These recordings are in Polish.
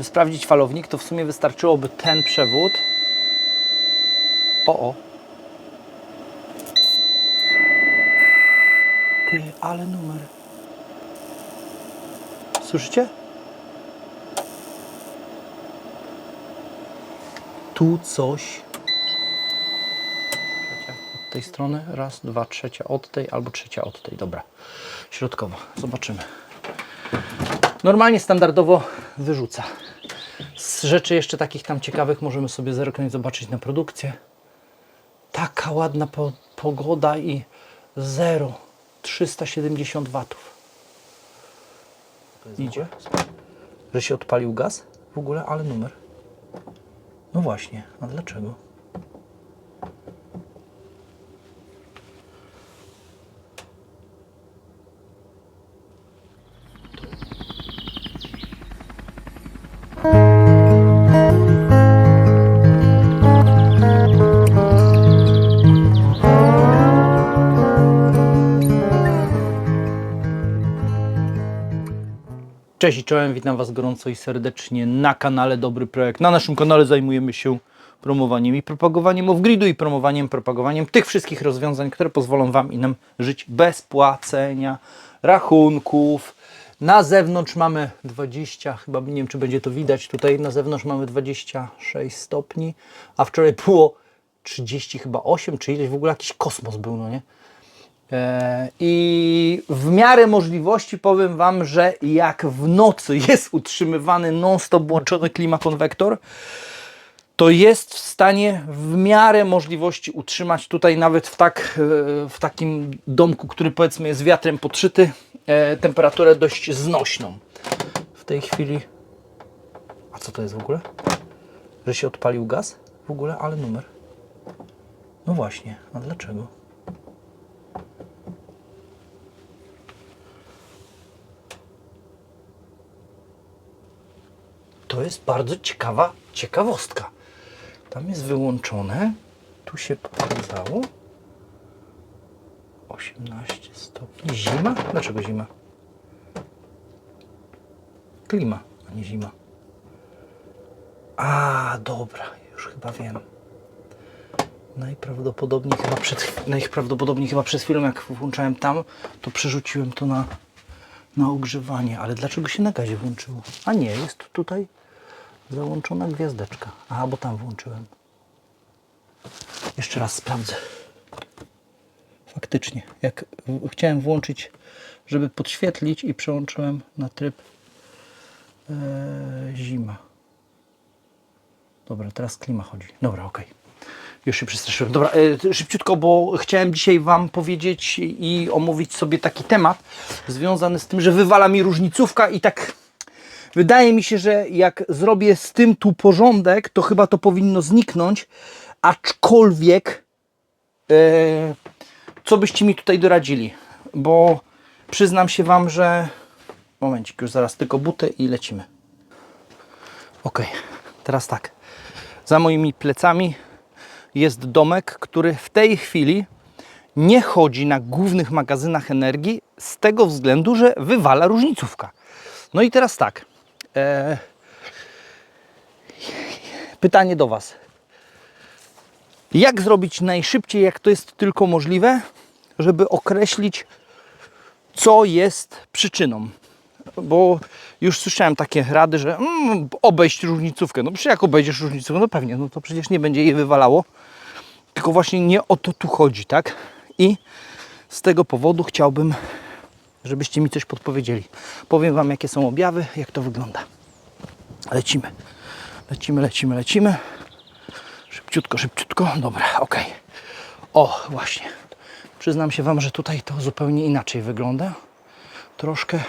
Żeby sprawdzić falownik, to w sumie wystarczyłoby ten przewód. O, o. Ty, ale numer. Słyszycie? Tu coś. Od tej strony. Raz, dwa, trzecia od tej, albo trzecia od tej. Dobra. Środkowo. Zobaczymy. Normalnie, standardowo wyrzuca. Z rzeczy jeszcze takich tam ciekawych możemy sobie zerknąć, zobaczyć na produkcję. Taka ładna po, pogoda i 0, 370 watów. Idzie. Że się odpalił gaz? W ogóle, ale numer. No właśnie, a dlaczego? Cześć i czołem, witam Was gorąco i serdecznie na kanale Dobry Projekt. Na naszym kanale zajmujemy się promowaniem i propagowaniem off-gridu i promowaniem, propagowaniem tych wszystkich rozwiązań, które pozwolą Wam i nam żyć bez płacenia rachunków. Na zewnątrz mamy 20, chyba nie wiem czy będzie to widać, tutaj na zewnątrz mamy 26 stopni, a wczoraj było 30 chyba 8, czy ileś w ogóle jakiś kosmos był, no nie? E, I w miarę możliwości powiem Wam, że jak w nocy jest utrzymywany non-stop włączony klimakonwektor, to jest w stanie w miarę możliwości utrzymać tutaj nawet w, tak, e, w takim domku, który powiedzmy jest wiatrem podszyty, e, temperaturę dość znośną. W tej chwili... A co to jest w ogóle? Że się odpalił gaz? W ogóle, ale numer. No właśnie, a dlaczego? To jest bardzo ciekawa ciekawostka. Tam jest wyłączone. Tu się pokazało. 18 stopni. Zima? Dlaczego zima? Klima, a nie zima. A, dobra, już chyba wiem. Najprawdopodobniej chyba przed, najprawdopodobniej chyba przed chwilą, jak włączałem tam, to przerzuciłem to na, na ogrzewanie. Ale dlaczego się na gazie włączyło? A nie, jest tutaj załączona gwiazdeczka. Aha, bo tam włączyłem. Jeszcze raz sprawdzę. Faktycznie, jak chciałem włączyć, żeby podświetlić i przełączyłem na tryb e, zima. Dobra, teraz klima chodzi. Dobra, okej. Już się przestraszyłem. Dobra, e, szybciutko, bo chciałem dzisiaj Wam powiedzieć i omówić sobie taki temat związany z tym, że wywala mi różnicówka i tak wydaje mi się, że jak zrobię z tym tu porządek, to chyba to powinno zniknąć, aczkolwiek e, co byście mi tutaj doradzili? Bo przyznam się Wam, że momencik, już zaraz tylko buty i lecimy. Ok, teraz tak. Za moimi plecami jest domek, który w tej chwili nie chodzi na głównych magazynach energii z tego względu, że wywala różnicówka. No i teraz tak. E, pytanie do Was. Jak zrobić najszybciej, jak to jest tylko możliwe, żeby określić, co jest przyczyną? Bo już słyszałem takie rady, że mm, obejść różnicówkę. No przecież jak obejdziesz różnicówkę, no pewnie, no to przecież nie będzie jej wywalało. Tylko właśnie nie o to tu chodzi, tak? I z tego powodu chciałbym, żebyście mi coś podpowiedzieli. Powiem Wam, jakie są objawy, jak to wygląda. Lecimy. Lecimy, lecimy, lecimy. Szybciutko, szybciutko. Dobra, ok. O, właśnie. Przyznam się Wam, że tutaj to zupełnie inaczej wygląda. Troszkę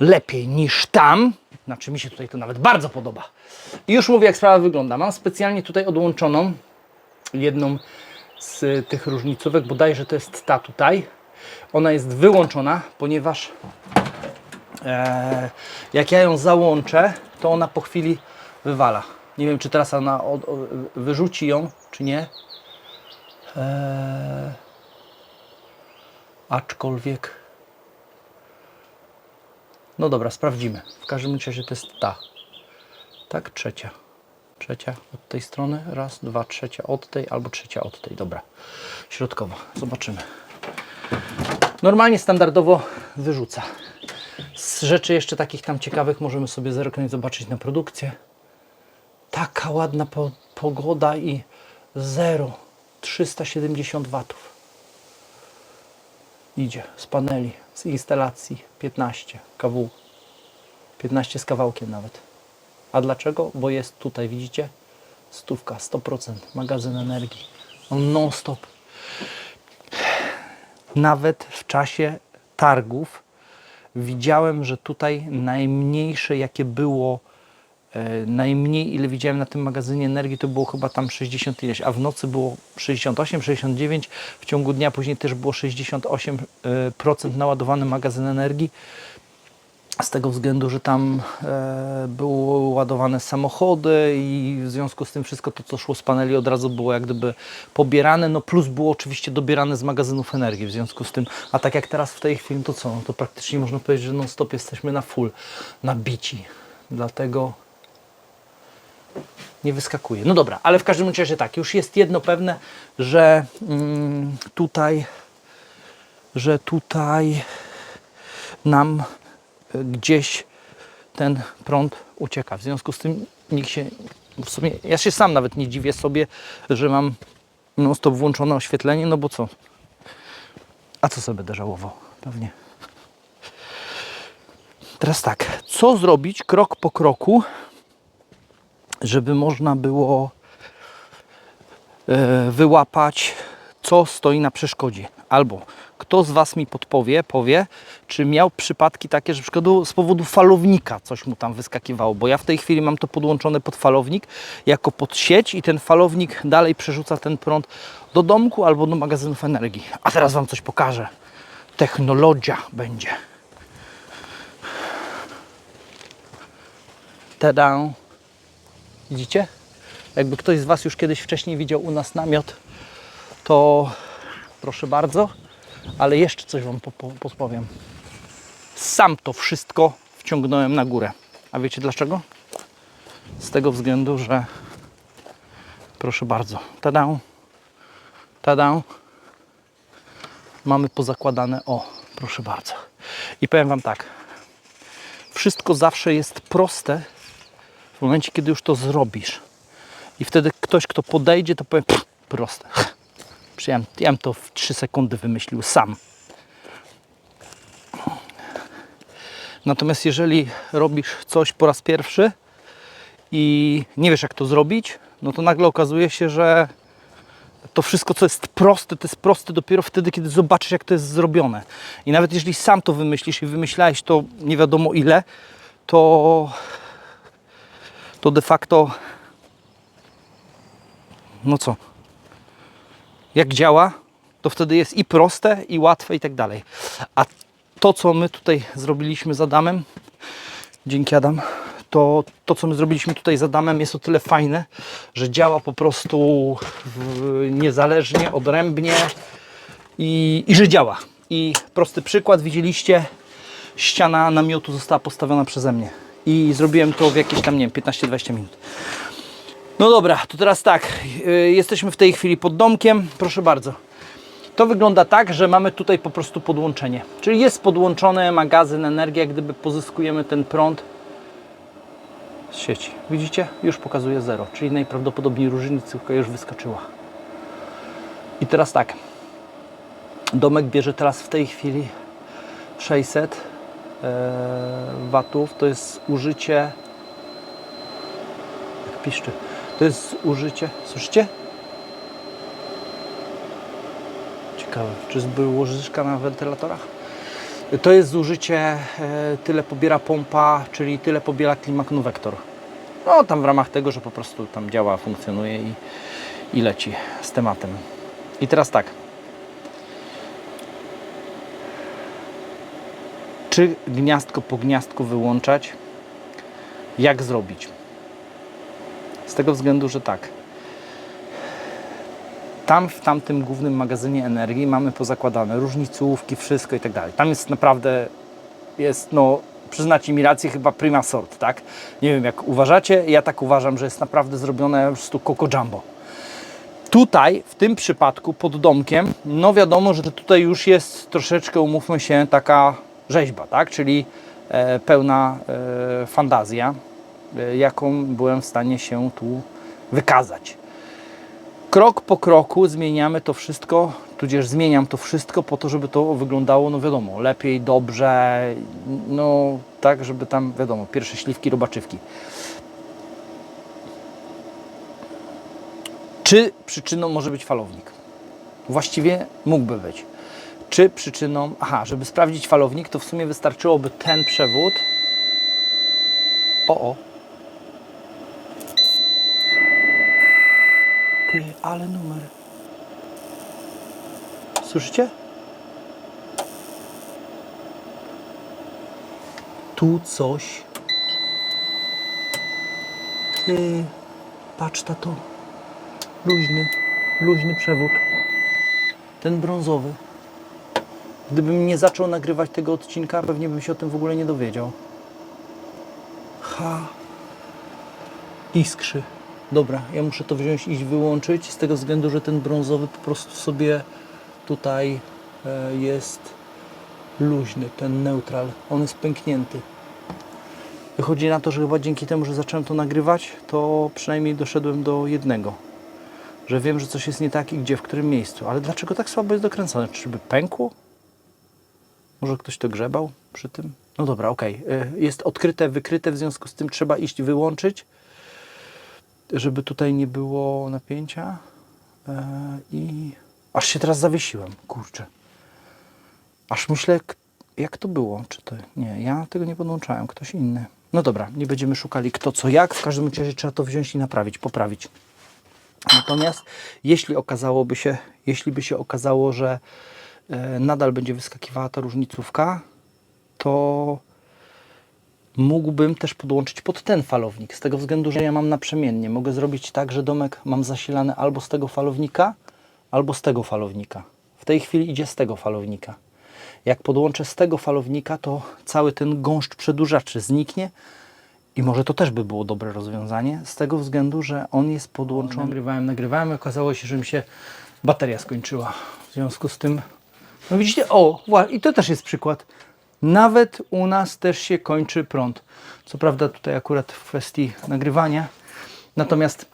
lepiej niż tam. Znaczy mi się tutaj to nawet bardzo podoba. I już mówię, jak sprawa wygląda. Mam specjalnie tutaj odłączoną jedną z tych różnicówek, bodajże to jest ta tutaj. Ona jest wyłączona, ponieważ e, jak ja ją załączę, to ona po chwili wywala. Nie wiem, czy teraz ona od, o, wyrzuci ją, czy nie. E, aczkolwiek. No dobra, sprawdzimy. W każdym razie to jest ta. Tak, trzecia. Trzecia od tej strony. Raz, dwa, trzecia od tej, albo trzecia od tej. Dobra. Środkowa. Zobaczymy. Normalnie standardowo wyrzuca. Z rzeczy jeszcze takich tam ciekawych możemy sobie zerknąć, zobaczyć na produkcję. Taka ładna po, pogoda i 0 370 watów. Idzie z paneli, z instalacji 15 kW. 15 z kawałkiem nawet. A dlaczego? Bo jest tutaj, widzicie? Stówka, 100%, magazyn energii. On non-stop. Nawet w czasie targów widziałem, że tutaj najmniejsze jakie było, najmniej ile widziałem na tym magazynie energii to było chyba tam 60 ileś, a w nocy było 68, 69, w ciągu dnia później też było 68% e, naładowany magazyn energii. Z tego względu, że tam e, były ładowane samochody i w związku z tym wszystko to, co szło z paneli od razu było jak gdyby pobierane, no plus było oczywiście dobierane z magazynów energii, w związku z tym, a tak jak teraz w tej chwili, to co, no to praktycznie można powiedzieć, że non stop jesteśmy na full, nabici, dlatego nie wyskakuje. No dobra, ale w każdym razie tak, już jest jedno pewne, że mm, tutaj, że tutaj nam y, gdzieś ten prąd ucieka. W związku z tym nikt się, w sumie, ja się sam nawet nie dziwię sobie, że mam non stop włączone oświetlenie, no bo co? A co sobie będę żałował? Pewnie. Teraz tak, co zrobić krok po kroku, żeby można było e, wyłapać, co stoi na przeszkodzie. Albo kto z Was mi podpowie, powie, czy miał przypadki takie, że przykładu z powodu falownika coś mu tam wyskakiwało, bo ja w tej chwili mam to podłączone pod falownik jako pod sieć i ten falownik dalej przerzuca ten prąd do domku albo do magazynów energii. A teraz Wam coś pokażę. Technologia będzie. Tada! Widzicie? Jakby ktoś z Was już kiedyś wcześniej widział u nas namiot, to proszę bardzo, ale jeszcze coś Wam po- po- podpowiem. Sam to wszystko wciągnąłem na górę. A wiecie dlaczego? Z tego względu, że proszę bardzo, tada, tada, mamy pozakładane, o, proszę bardzo. I powiem Wam tak, wszystko zawsze jest proste w momencie, kiedy już to zrobisz. I wtedy ktoś, kto podejdzie, to powie, "Pff, proste. Przyjąłem, ja to w 3 sekundy wymyślił sam. Natomiast jeżeli robisz coś po raz pierwszy i nie wiesz jak to zrobić, no to nagle okazuje się, że to wszystko, co jest proste, to jest proste dopiero wtedy, kiedy zobaczysz, jak to jest zrobione. I nawet jeżeli sam to wymyślisz i wymyślałeś to nie wiadomo ile, to, to de facto, no co, jak działa, to wtedy jest i proste, i łatwe, i tak dalej. A to, co my tutaj zrobiliśmy z Adamem, dzięki Adam, to to, co my zrobiliśmy tutaj z Adamem jest o tyle fajne, że działa po prostu niezależnie, odrębnie i, i że działa. I prosty przykład, widzieliście, ściana namiotu została postawiona przeze mnie. I zrobiłem to w jakieś tam, nie wiem, 15-20 minut. No dobra, to teraz tak. y, Jesteśmy w tej chwili pod domkiem. Proszę bardzo. To wygląda tak, że mamy tutaj po prostu podłączenie. Czyli jest podłączony magazyn energii, jak gdyby pozyskujemy ten prąd z sieci. Widzicie? Już pokazuje 0, czyli najprawdopodobniej różnica już wyskoczyła. I teraz tak. Domek bierze teraz w tej chwili 600 e, watów. To jest użycie. Jak piszczy. To jest użycie. Słyszycie? Ciekawe, czy było łożyszka na wentylatorach? To jest zużycie, e, tyle pobiera pompa, czyli tyle pobiera klimakonwektor. No tam w ramach tego, że po prostu tam działa, funkcjonuje i, i leci z tematem. I teraz tak. Czy gniazdko po gniazdku wyłączać? Jak zrobić? Z tego względu, że tak. Tam w tamtym głównym magazynie energii mamy pozakładane różnicówki, wszystko i tak dalej. Tam jest naprawdę jest no przyznacie mi rację, chyba prima sort, tak? Nie wiem jak uważacie, ja tak uważam, że jest naprawdę zrobione po prostu Coco Jumbo. Tutaj, w tym przypadku, pod domkiem, no wiadomo, że tutaj już jest troszeczkę, umówmy się, taka rzeźba, tak? Czyli e, pełna e, fantazja, e, jaką byłem w stanie się tu wykazać. Krok po kroku zmieniamy to wszystko, tudzież zmieniam to wszystko po to, żeby to wyglądało, no wiadomo, lepiej, dobrze, no tak, żeby tam, wiadomo, pierwsze śliwki, robaczywki. Czy przyczyną może być falownik? Właściwie mógłby być. Czy przyczyną. Aha, żeby sprawdzić falownik, to w sumie wystarczyłoby ten przewód. O, o. Ty, ale numer. Słyszycie? Tu coś. Ty, patrz to. Luźny, luźny przewód. Ten brązowy. Gdybym nie zaczął nagrywać tego odcinka, pewnie bym się o tym w ogóle nie dowiedział. Ha. Iskrzy. Dobra, ja muszę to wziąć i wyłączyć z tego względu, że ten brązowy po prostu sobie tutaj e, jest luźny, ten neutral. On jest pęknięty. Wychodzi na to, że chyba dzięki temu, że zacząłem to nagrywać, to przynajmniej doszedłem do jednego. Że wiem, że coś jest nie tak i gdzie, w którym miejscu. Ale dlaczego tak słabo jest dokręcone? Czyżby pękło? Może ktoś to grzebał przy tym? No dobra. Y, Jest odkryte, wykryte, w związku z tym trzeba iść wyłączyć, żeby tutaj nie było napięcia. E, I aż się teraz zawiesiłem, kurczę. Aż myślę, jak to było? Czy to. Nie, ja tego nie podłączałem, ktoś inny. No dobra, nie będziemy szukali kto co jak. W każdym razie trzeba to wziąć i naprawić, poprawić. Natomiast jeśli okazałoby się, jeśli by się okazało, że nadal będzie wyskakiwała ta różnicówka, to mógłbym też podłączyć pod ten falownik. Z tego względu, że ja mam naprzemiennie. Mogę zrobić tak, że domek mam zasilany albo z tego falownika, albo z tego falownika. W tej chwili idzie z tego falownika. Jak podłączę z tego falownika, to cały ten gąszcz przedłużaczy zniknie i może to też by było dobre rozwiązanie, z tego względu, że on jest podłączony. Nagrywałem, nagrywałem, okazało się, że mi się bateria skończyła. W związku z tym, no widzicie, o, i to też jest przykład. Nawet u nas też się kończy prąd. Co prawda tutaj akurat w kwestii nagrywania. Natomiast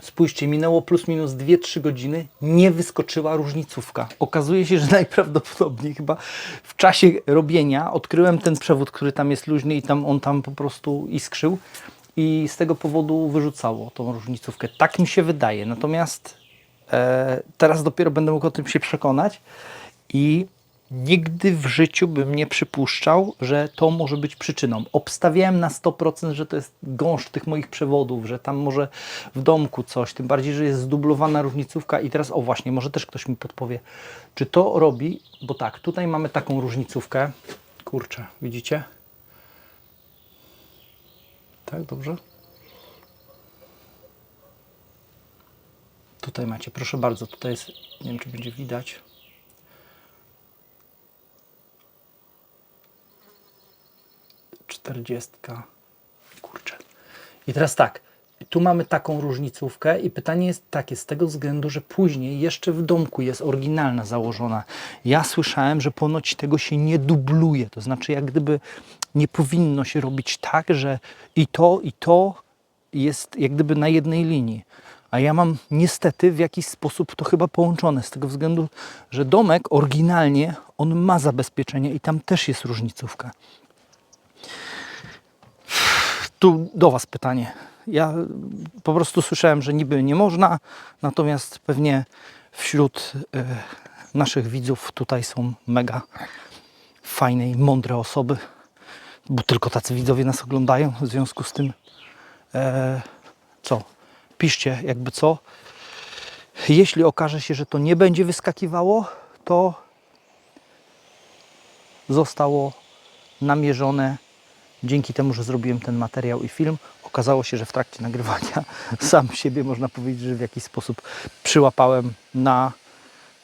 spójrzcie, minęło plus minus 2-3 godziny, nie wyskoczyła różnicówka. Okazuje się, że najprawdopodobniej chyba w czasie robienia odkryłem ten przewód, który tam jest luźny i tam on tam po prostu iskrzył i z tego powodu wyrzucało tą różnicówkę. Tak mi się wydaje. Natomiast e, teraz dopiero będę mógł o tym się przekonać i nigdy w życiu bym nie przypuszczał, że to może być przyczyną. Obstawiałem na 100%, że to jest gąszcz tych moich przewodów, że tam może w domku coś, tym bardziej, że jest zdublowana różnicówka i teraz, o właśnie, może też ktoś mi podpowie, czy to robi, bo tak, tutaj mamy taką różnicówkę, kurczę, widzicie? Tak, dobrze? Tutaj macie, proszę bardzo, tutaj jest, nie wiem czy będzie widać. Czterdziestka. Kurczę. I teraz tak, tu mamy taką różnicówkę i pytanie jest takie, z tego względu, że później jeszcze w domku jest oryginalna założona. Ja słyszałem, że ponoć tego się nie dubluje, to znaczy jak gdyby nie powinno się robić tak, że i to, i to jest jak gdyby na jednej linii. A ja mam niestety w jakiś sposób to chyba połączone, z tego względu, że domek oryginalnie on ma zabezpieczenie i tam też jest różnicówka. Tu do Was pytanie. Ja po prostu słyszałem, że niby nie można, natomiast pewnie wśród e, naszych widzów tutaj są mega fajne i mądre osoby, bo tylko tacy widzowie nas oglądają. W związku z tym, e, co? Piszcie, jakby co. Jeśli okaże się, że to nie będzie wyskakiwało, to zostało namierzone dzięki temu, że zrobiłem ten materiał i film. Okazało się, że w trakcie nagrywania sam siebie, można powiedzieć, że w jakiś sposób przyłapałem na,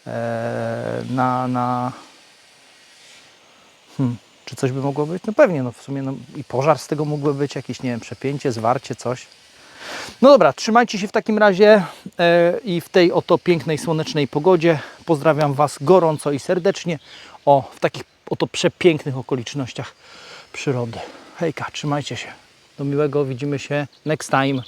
e, na, na, hmm, Czy coś by mogło być? No pewnie, no w sumie no, i pożar z tego mógłby być, jakieś, nie wiem, przepięcie, zwarcie, coś. No dobra, trzymajcie się w takim razie e, i w tej oto pięknej, słonecznej pogodzie pozdrawiam Was gorąco i serdecznie o, w takich oto przepięknych okolicznościach przyrody. Hejka, trzymajcie się. Do miłego, widzimy się next time.